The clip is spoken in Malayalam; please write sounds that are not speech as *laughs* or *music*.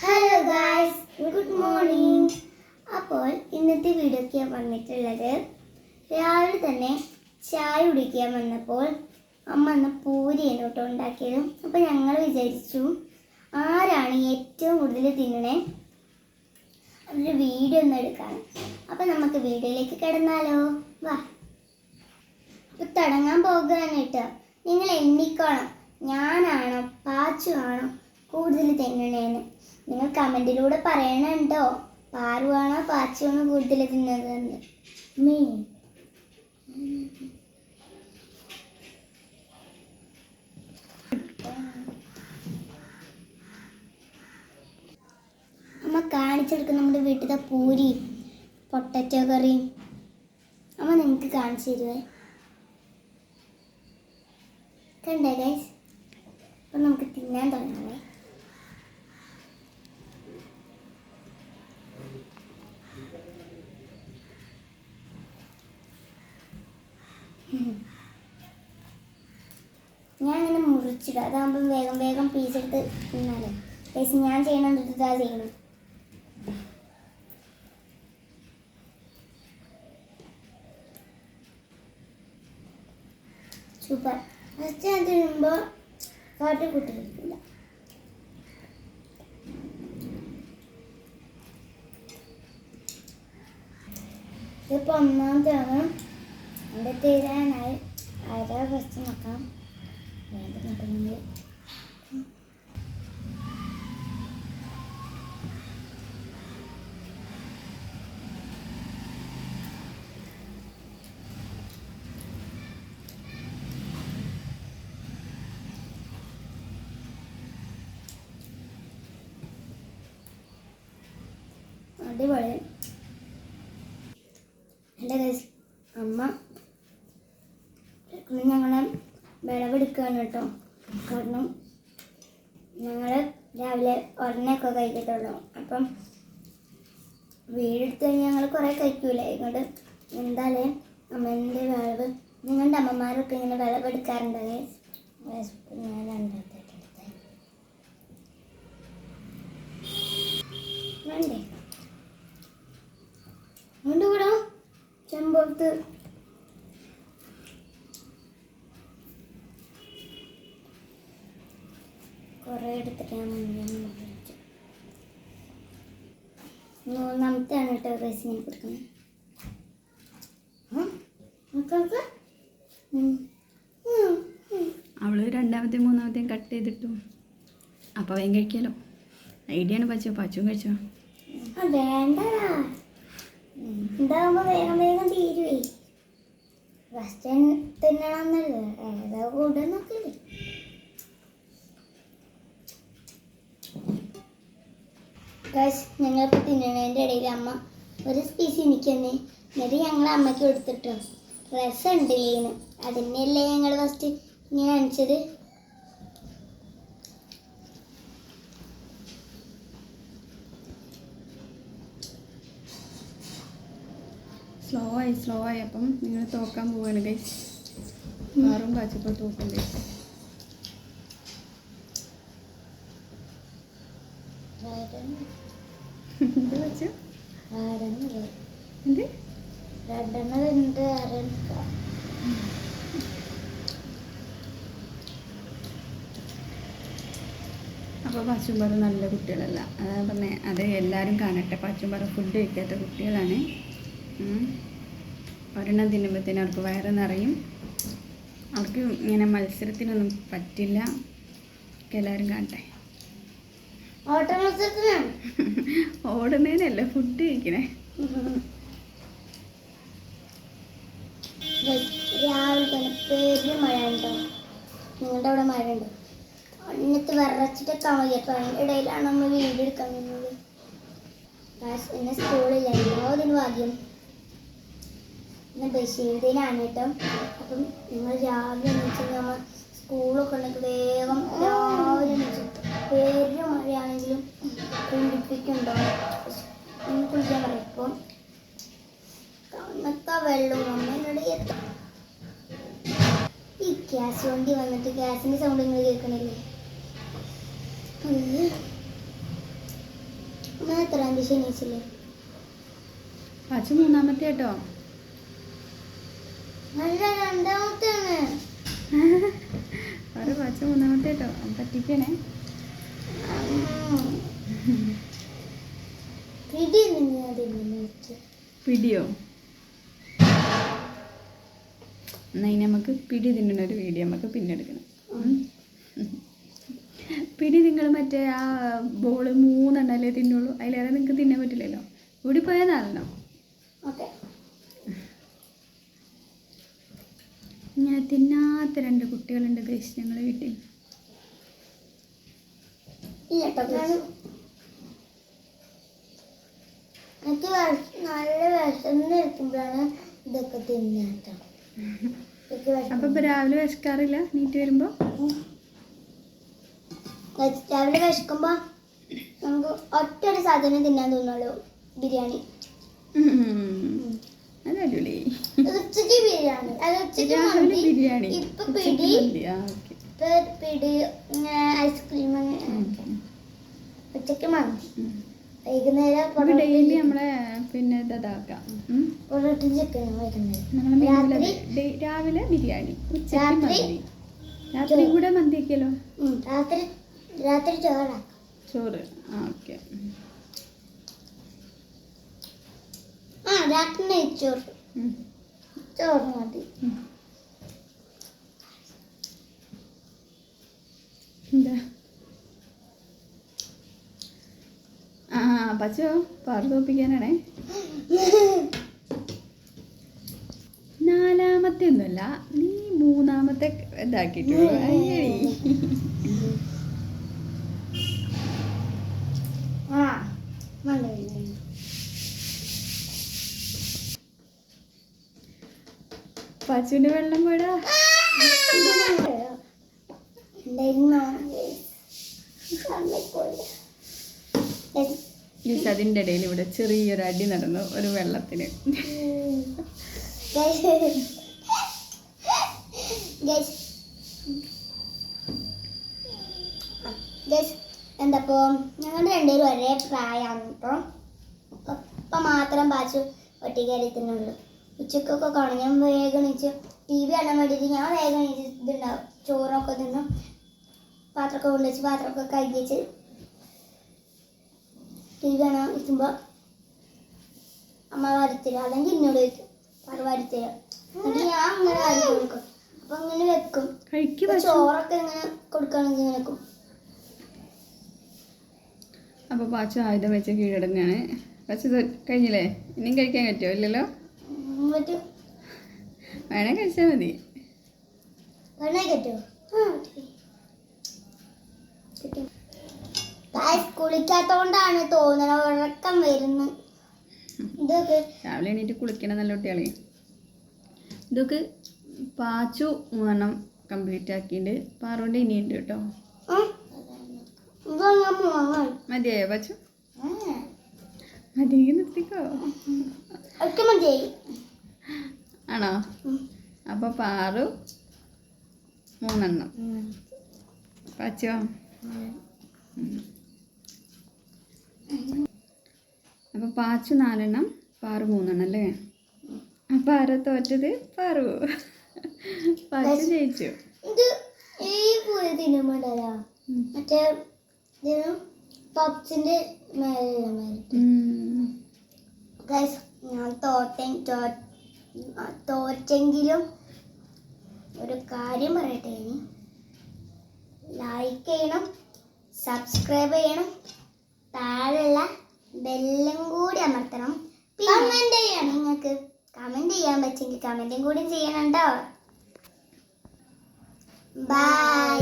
ഹലോ ഗായ്സ് ഗുഡ് മോർണിംഗ് അപ്പോൾ ഇന്നത്തെ വീഡിയോക്ക് വന്നിട്ടുള്ളത് രാവിലെ തന്നെ ചായ കുടിക്കാൻ വന്നപ്പോൾ അമ്മ അന്ന് പൂരിയാണ് കേട്ടോ ഉണ്ടാക്കിയത് അപ്പോൾ ഞങ്ങൾ വിചാരിച്ചു ആരാണ് ഏറ്റവും കൂടുതൽ തിന്നണേ? അതൊരു വീഡിയോ ഒന്ന് എടുക്കാൻ അപ്പോൾ നമുക്ക് വീഡിയോയിലേക്ക് കിടന്നാലോ? വാ. ഇപ്പൊ തുടങ്ങാൻ പോകുകയാണ് കേട്ടോ. നിങ്ങൾ എണ്ണിക്കോണം. ഞാനാണോ പാച്ചു ആണോ കൂടുതൽ തിന്നണേന്ന്. നിങ്ങൾ കമന്റിലൂടെ പറയണുണ്ടോ? പാറുവാണോ പാച്ചുവാണോ കൂടുതൽ തിന്നതെന്ന് മീൻ അമ്മ കാണിച്ചെടുക്കും നമ്മുടെ വീട്ടിലെ പൂരി പൊട്ടറ്റോ കറി അമ്മ നിങ്ങൾക്ക് കാണിച്ചു തരുവേ. കണ്ടേ ഗൈസ് അപ്പം നമുക്ക് തിന്നാൻ തുടങ്ങാമേ ഞാൻ മുറിച്ചിടുക അതാകുമ്പോൾ വേഗം വേഗം പീസെടുത്ത് തിന്നാലേ. ഗൈസ് ഞാൻ ചെയ്യണം ഇതാ ചെയ്യണം സൂപ്പർ ഫസ്റ്റ് അത് തിന്നുമ്പോൾ കാട്ടി കൂട്ടിരിക്കില്ല ഇതിപ്പോൾ ഒന്നാമത്തെ ആണ് എന്റെ തീരാനായി ആരാ ഫസ്റ്റ് നോക്കാം അടിപൊളി. എന്റെ അമ്മ ഞങ്ങളെ വിളവെടുക്കുകയാണ് കേട്ടോ. കാരണം ഞങ്ങൾ രാവിലെ ഒരെണ്ണയൊക്കെ കഴിക്കത്തുള്ളൂ. അപ്പം വീടെടുത്ത് കഴിഞ്ഞാൽ ഞങ്ങൾ കുറേ കഴിക്കൂലേ. ഇങ്ങോട്ട് എന്തായാലും അമ്മേന്റെ വിളവ് നിങ്ങളുടെ അമ്മമാരൊക്കെ ഇങ്ങനെ വിളവെടുക്കാറുണ്ടെങ്കിൽ ഞാൻ രണ്ടാമത്തെ ഇവിടെ കുറേ എടുത്തിട്ട് ഞാൻ മുറിച്ചു മൂന്നാമത്തെയാണ് കേട്ടോ റൈസ് ഞാൻ കൊടുക്കുന്നത്. അവൾ രണ്ടാമത്തെയും മൂന്നാമത്തെയും കട്ട് ചെയ്തിട്ടു. അപ്പോൾ വേഗം കഴിക്കാലോ. ഐഡിയാണ് പച്ചോ പച്ചും കഴിച്ചോ? ഇതാകുമ്പോ വേഗം വേഗം തീരുവേ. ഫസ്റ്റ് തിന്നണമെന്നല്ലേ ഏതാ കൂടെ നോക്കില്ലേ ഗൈസ് ഞങ്ങളിപ്പോൾ തിന്നണതിന്റെ ഇടയിൽ അമ്മ ഒരു സ്പീസ് എനിക്ക് തന്നെ എന്നിട്ട് ഞങ്ങൾ അമ്മയ്ക്ക് കൊടുത്തിട്ടു. രസം ഉണ്ടില്ലേന്ന് അതിനെയല്ലേ ഞങ്ങൾ ഫസ്റ്റ് ഇങ്ങനെ കാണിച്ചത്. സ്ലോ ആയി സ്ലോ ആയി. അപ്പം നിങ്ങൾ തോക്കാൻ പോവാണ് ഗൈസ് വേറും കാച്ചപ്പോൾ തോക്കും ഗൈസ് എന്ത് രണ്ടെണ്ണം അരണ്ട അപ്പോൾ പച്ചുംപറ നല്ല കുട്ടികളല്ല. അതാ പറഞ്ഞേ അത് എല്ലാവരും കാണട്ടെ. പച്ചുംപറ ഫുഡ് കഴിക്കാത്ത കുട്ടികളാണ്. ഒരെണ്ണം തിന്നുമ്പോഴത്തേനും അവർക്ക് വയറ് നിറയും. അവർക്ക് ഇങ്ങനെ മത്സരത്തിനൊന്നും പറ്റില്ല. എല്ലാവരും കാണട്ടെ. *laughs* ഓടുന്നതിനല്ല ഫുഡ് കഴിക്കണേ? രാവിലെ തന്നെ പേരിൽ മഴ ഉണ്ടോ നിങ്ങളുടെ അവിടെ മഴ ഉണ്ടോ എന്നിട്ട് വിറച്ചിട്ടൊക്കെ മതി അപ്പോൾ ഇടയിലാണ് നമ്മൾ വീഡിയോ എടുക്കാൻ നിന്നത്. ഇന്ന് സ്കൂളില്ല എല്ലാതിനും ഭാഗ്യം. ഇന്ന് ബഷീർ ദിനാണ് കേട്ടോ. അപ്പം നിങ്ങൾ രാവിലെ എണീച്ച് നമ്മൾ സ്കൂളൊക്കെ ഉണ്ടെങ്കിൽ വേഗം രാവിലെ ഈ വണ്ടി വന്നിട്ട് ഗ്യാസിന്റെ സൗണ്ട് നിങ്ങൾ കേൾക്കണില്ലേ. എത്രാം തീയതി ശനിയാഴ്ചല്ലേ അച്ഛൻ മൂന്നാമത്തെ കേട്ടോ രണ്ടാമത്തെയാണ്. പച്ച മൂന്നാമത്തെ കേട്ടോ പറ്റിക്കണേ. പിടിയോ? എന്നാ ഇനി നമുക്ക് പിടി തിന്നുന്ന ഒരു വീഡിയോ നമുക്ക് പിന്നെ എടുക്കണം പിടി നിങ്ങൾ മറ്റേ ആ ബോൾ മൂന്നെണ്ണല്ലേ തിന്നുള്ളൂ? അതിലേറെ നിങ്ങൾക്ക് തിന്നാൻ പറ്റില്ലല്ലോ. ഇവിടെ പോയാൽ നാലെണ്ണം. ഞാൻ തിന്നാത്ത രണ്ട് കുട്ടികളുണ്ട് ഗൈസ് ഞങ്ങളെ വീട്ടിൽ. എനിക്ക് നല്ല വിശന്ന് ഇരിക്കുമ്പോഴാണ് ഇതൊക്കെ തിന്നാട്ടോ അപ്പൊ ഇപ്പൊ രാവിലെ വിശക്കാറില്ല? നീറ്റ് വരുമ്പോ? രാവിലെ വിശക്കുമ്പോ നമുക്ക് ഒറ്റ ഒരു സാധനം തിന്നാൻ തോന്നുള്ളൂ ബിരിയാണി. ഉച്ചയ്ക്ക് ബിരിയാണി. അത് ഉച്ചയ്ക്ക് മന്തി. ബിരിയാണി. ഇപ്പൊ പിടി. ഇപ്പൊ പിടി ഐസ്ക്രീം. ഉച്ചയ്ക്ക് മന്തി. വൈകുന്നേരം ഡെയിലി നമ്മളെ പിന്നെ ഇതാക്കാം. രാവിലെ ബിരിയാണി. ഉച്ചയ്ക്ക് രാത്രി? മന്തി. രാത്രി കൂടെ മന്തി ഒക്കെയല്ലോ രാത്രി ചോറ്. ആ ഓക്കെ. രാത്രി നെയ്ച്ചോറ്. ചോറ് മതി. എന്താ? പച്ചോ പാറു തോപ്പിക്കാനാണേ നാലാമത്തെ ഒന്നുമല്ല നീ മൂന്നാമത്തെ ഇതാക്കിയിട്ടുള്ളൂ പച്ചുവിന്റെ വെള്ളം പോടാ. Guys, ഗീസ് അതിന്റെ ഇടയിൽ ഇവിടെ ചെറിയൊരു അടി നടന്നു ഒരു വെള്ളത്തിന്. എന്താപ്പോ? ഞങ്ങൾ രണ്ടുപേരും ഒരേ പ്രായമാണ് കേട്ടോ ഇപ്പം മാത്രം പാച്ചു ഒറ്റയ്ക്ക് തിന്നുള്ളൂ ഉച്ചക്കൊക്കെ കാണും. ഞാൻ വേഗം എണീച്ച് ടി വി കാണാൻ വേണ്ടിയിട്ട് ഞാൻ വേഗം ഇതുണ്ടാവും. ചോറൊക്കെ തിന്നും. പാത്രമൊക്കെ കൊണ്ടുവച്ച് പാത്രമൊക്കെ കഴുകി ടി വി കാണാൻ ഇരിക്കുമ്പോൾ അമ്മ വരുത്തരും അല്ലെങ്കിൽ എന്നോട് ചോദിക്കും. പറ വരുത്തരും എന്നിട്ട് ഞാൻ അങ്ങനെ വാരി കൊടുക്കും. അപ്പൊ അങ്ങനെ വെക്കും. കഴിക്ക് ചോറൊക്കെ ഇങ്ങനെ കൊടുക്കുകയാണെങ്കിൽ ഇങ്ങനെ വെക്കും. അപ്പോൾ പാച്ചു ആയുധം വെച്ച കീഴടങ്ങാണ്. പച്ചു ഇത് കഴിഞ്ഞില്ലേ? ഇനിയും കഴിക്കാൻ പറ്റുമോ? ഇല്ലല്ലോ? വേണേ കഴിച്ചാൽ മതി. ആ പറ്റും. പറ്റും Guys, കുളിക്കാത്തോണ്ടാണ് തോന്നണ ഉറക്കം വരുന്നു. ഇതൊക്കെ രാവിലെ എണീറ്റ് കുളിക്കണം നല്ല കുട്ടികളെ. ഇതൊക്കെ പാച്ചു മൂന്നെണ്ണം കംപ്ലീറ്റ് ആക്കിയിട്ട് പാറുണ്ട് ഇനിയുണ്ട് കേട്ടോ. മതിയായോ പാച്ചു? മതിയെങ്കിൽ നിർത്തിക്കോ. ആണോ? അപ്പൊ പാറു മൂന്നെണ്ണം. പാച്ചോ? അപ്പോൾ പാച്ചു നാലെണ്ണം പാറു മൂന്നെണ്ണം അല്ലേ? അപ്പോൾ ആരാ തോറ്റത്? പാറു. പാച്ചു ജയിച്ചു. ഈ പൂരി തിന്നുമ്പോണ്ടല്ലോ. മറ്റേ പപ്സിന്റെ ഞാൻ തോറ്റെ തോറ്റെങ്കിലും ഒരു കാര്യം പറയട്ടെ ഇനി. ലൈക്ക് ചെയ്യണം സബ്സ്ക്രൈബ് ചെയ്യണം. താഴെയുള്ള ബെല്ലും കൂടി അമർത്തണം. കമന്റ് ചെയ്യണം നിങ്ങൾക്ക് കമന്റ് ചെയ്യാൻ പറ്റുമെങ്കിൽ കമന്റും കൂടി ചെയ്യണം കേട്ടോ ബൈ